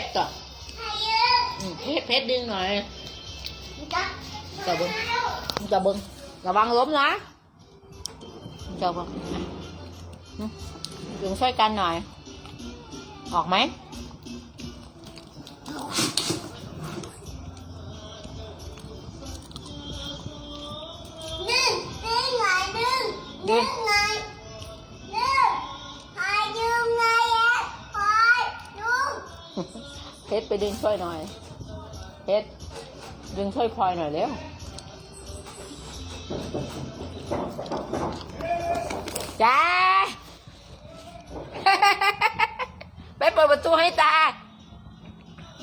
ชรก่อนอืมเพชรเพชรดึงหน่อยจับเบิ้งจับเบิ้งระวังล้มนะจับเบิ้งอะอืมดึงช่วยกันหน่อย ออกไหมดึงดึงไงดึงดึงไงดึงใครดึงไงเอ๊ะคอยดึง เพชรไปดึงช่วยหน่อยเพชรดึงช่วยพลอยหน่อยเร็วจ้าไปเปิดประตูให้ตา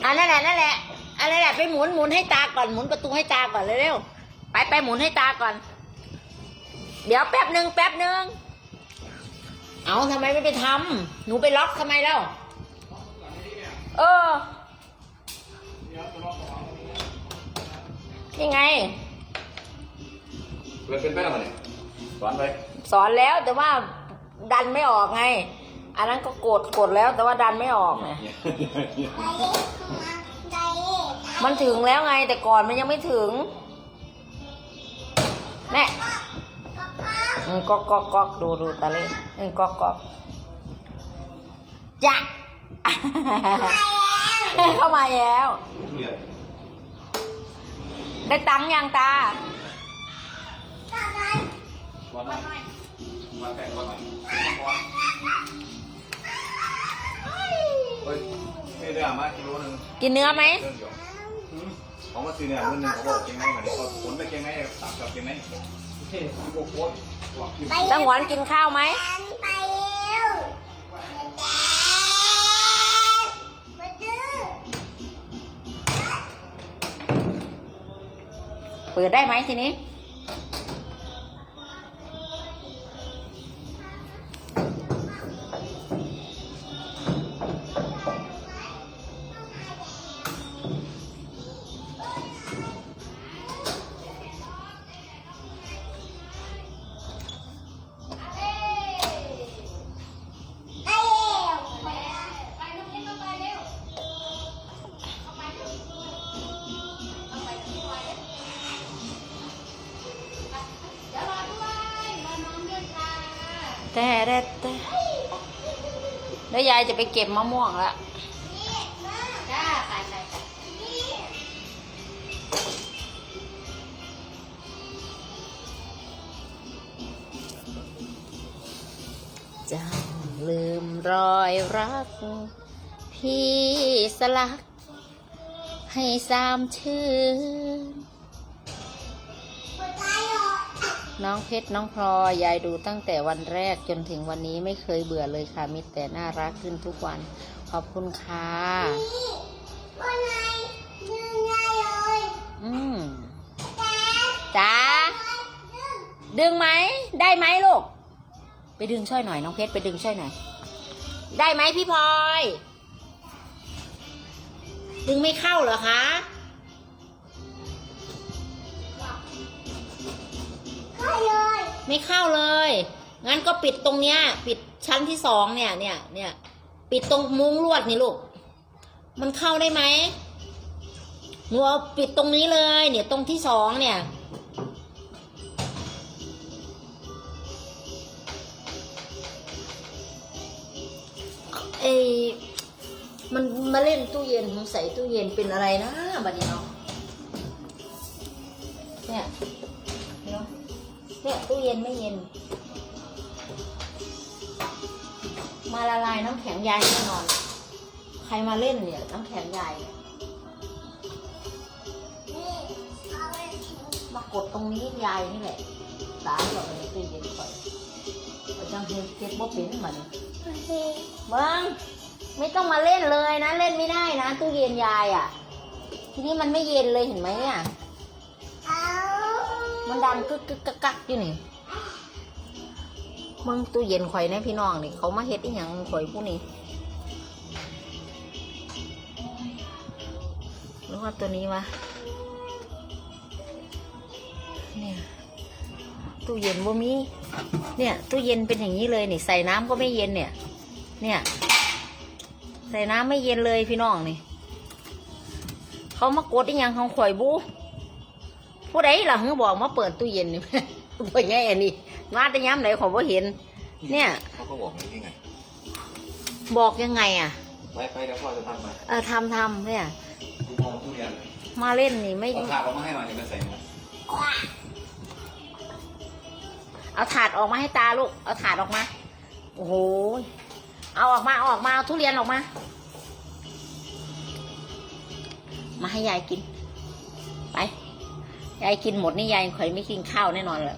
อันนั่นแหละนั่นแหละอันนั่นแหละไปหมุนหมุนให้ตาก่อนหมุนประตูให้ตาก่อนเร็วๆไปไปหมุนให้ตาก่อน เดี๋ยวแป๊บหนึ่งแป๊บหนึ่งเอาทำไมไม่ไปทำหนูไปล็อกทำไมแล้ว เออ นี่ไง มันเป็นไปแล้วมันเนี่ยสอนไปสอนแล้วแต่ว่าดันไม่ออกไง อันนั้นก็กดกดแล้วแต่ว่าดันไม่ออกไงไดเอ๊ะมาไดเอ๊ะมันถึงแล้วไงแต่ก่อนมันยังไม่ถึงแน่อืมก๊อกก๊อกก๊อกดูดูตาเล่อืมก๊อกก๊อกจ้ะเข้ามาแล้วเรียน ได้ตังค์ยังตาตันหน่อยมาแข่งก่อนหน่อยเฮ้ยนี่เนื้อมากิโลนึงกินเนื้อไหมเรื่องวของมาซื้อเนี่ยมื้อหนึงเขาบอกเก่งไหมเหมือนที่เขาขนไปเก่งไหมตับกับเก่งไหมโอเคโค้ดบอกที่ไปตั้งหวนกินข้าวไหม เปิดได้ไหมทีนี้ แต่แต่แต่แล้วยายจะไปเก็บมะม่วงแล้วจ้าไปไปไปจ้าลืมรอยรัก พี่สลัก ให้สามชื่น น้องเพชรน้องพลอยยายดูตั้งแต่วันแรกจนถึงวันนี้ไม่เคยเบื่อเลยค่ะมีแต่น่ารักขึ้นทุกวัน ขอบคุณค่ะนี่ว่าไงดึงไงเลยอืมแต่จ้าดึงดึงไหมได้ไหมลูกไปดึงช่วยหน่อยน้องเพชรไปดึงช่วยหน่อยได้ไหมพี่พลอย ดึงไม่เข้าเหรอคะ ไม่เข้าเลย งั้นก็ปิดตรงเนี้ย ปิดชั้นที่สองเนี่ย เนี่ย เนี่ย ปิดตรงมุ้งลวดนี่ลูก มันเข้าได้ไหมหนูเอาปิดตรงนี้เลย เนี่ยตรงที่สองเนี่ย เอมันมาเล่นตู้เย็นสงสัยตู้เย็นเป็นอะไรนะบัดนี้เนาะเนี่ย เนี่ยตู้เย็นไม่เย็น มาละลายน้ำแข็งยายแน่นอน ใครมาเล่นเนี่ยน้ำแข็งยายเนี่ยนี่เอาไปมากดตรงนี้ยายนี่แหละตายแบบในตู้เย็นคอยไปจังเฮ็ดเก็บบ่เป็นมันโอเคเบิ้งไม่ต้องมาเล่นเลยนะ เล่นไม่ได้นะตู้เย็นยายอะ ทีนี้มันไม่เย็นเลยเห็นไหมเนี่ยเอา มันดันกึกกึกกักกักอยู่นี่มึงตู้เย็นข่อยนะพี่น้องนี่เขามาเฮ็ดอีหยังข่อยผู้นี้หรือว่าตัวนี้วะเนี่ยตู้เย็นบ่มี เนี่ยตู้เย็นเป็นอย่างนี้เลยนี่ใส่น้ำก็ไม่เย็นเนี่ย เนี่ย ใส่น้ำไม่เย็นเลยพี่น้องนี่ เขามากดอีหยังของข่อยบู ผู้ใดล่ะเฮือบอกมาเปิดตู้เย็นนี่ บ่ไงอันนี้มาแต่ย้ำไหนของบ่เห็น เนี่ย เขาก็บอกอย่างนี้ไงบอกยังไงอะไปไปเดี๋ยวพ่อจะทำไปเออทำทำเนี่ยดูมองทุเรียนมาเล่นนี่ไม่ เอาขาดออกมาให้หน่อยเดี๋ยวมันใส่หมดเอาถาดออกมาให้ตาลูก เอาถาดออกมา โอ้โห เอาออกมาเอาออกมา เอาทุเรียนออกมา มาให้ยายกิน ไป ยายกินหมดนี่ยายข่อยไม่กินข้าวแน่นอนเลย